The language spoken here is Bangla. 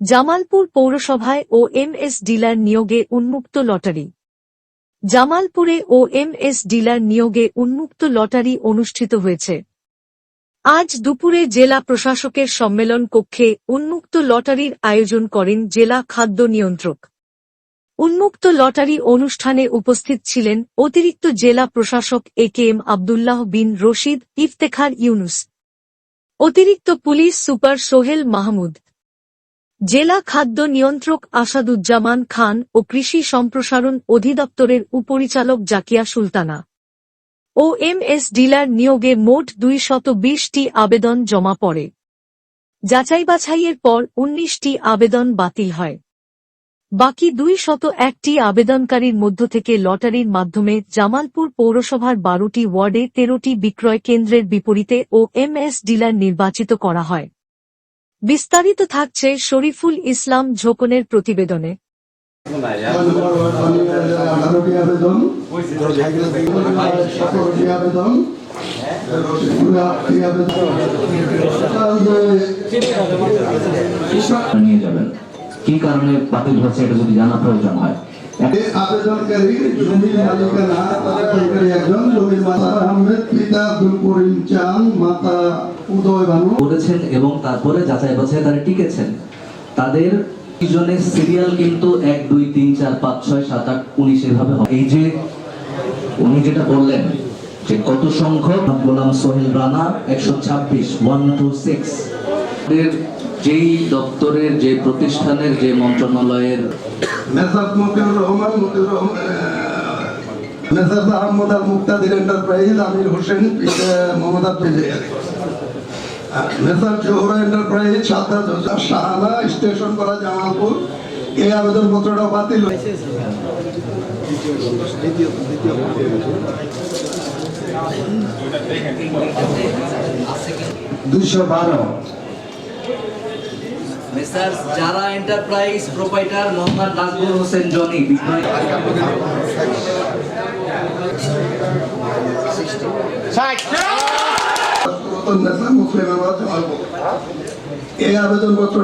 জামালপুর পৌরসভায় ও এমএস ডিলার নিয়োগে উন্মুক্ত লটারি। জামালপুরে ও এমএস ডিলার নিয়োগে উন্মুক্ত লটারি অনুষ্ঠিত হয়েছে। আজ দুপুরে জেলা প্রশাসকের সম্মেলন কক্ষে উন্মুক্ত লটারির আয়োজন করেন জেলা খাদ্য নিয়ন্ত্রক। উন্মুক্ত লটারি অনুষ্ঠানে উপস্থিত ছিলেন অতিরিক্ত জেলা প্রশাসক A K M Abdullah bin Rashid Iftekhar Yunus. অতিরিক্ত পুলিশ সুপার সোহেল মাহমুদ। জেলা খাদ্য নিয়ন্ত্রক আসাদুজ্জামান খান ও কৃষি সম্প্রসারণ অধিদপ্তরের উপরিচালক Zakia Sultana. O M S dealer নিয়োগে মোট দুই শত বিশটি আবেদন জমা পড়ে। যাচাই বাছাইয়ের পর উনিশটি আবেদন বাতিল হয়। বাকি দুই শত একটি আবেদনকারীর মধ্য থেকে লটারির মাধ্যমে জামালপুর পৌরসভার বারোটি ওয়ার্ডে তেরোটি বিক্রয় কেন্দ্রের বিপরীতে ও এমএস ডিলার নির্বাচিত করা হয়। বিস্তারিত থাকছে শরীফুল ইসলাম ঝোকনের প্রতিবেদনে। কি কারণে বাতিল হচ্ছে এটা যদি জানা প্রয়োজন হয়? করেছেন এবং তারপরে যাচাই বাছাই তারা টিকেছেন। তাদের জনের সিরিয়াল কিন্তু এক, দুই, তিন, চার, পাঁচ, ছয়, সাত, আট, উনিশ এভাবে হবে এই যে উনি যেটা বললেন যে কত সংখ্যক গোলাম সোহেল রানা, একশো ছাব্বিশ ওয়ান টু সিক্স যেই দপ্তরের, যে প্রতিষ্ঠানের, যে মন্ত্রণালয়ের মতিউর রহমান রহমান হোসেন মোহাম্মদ শাহানা, স্টেশন করা এই বাতিল দুশো বারো। মেসার্স যারা enterprise proprietor Mohammad Akbar Hossain Johnny এই আবেদনপত্র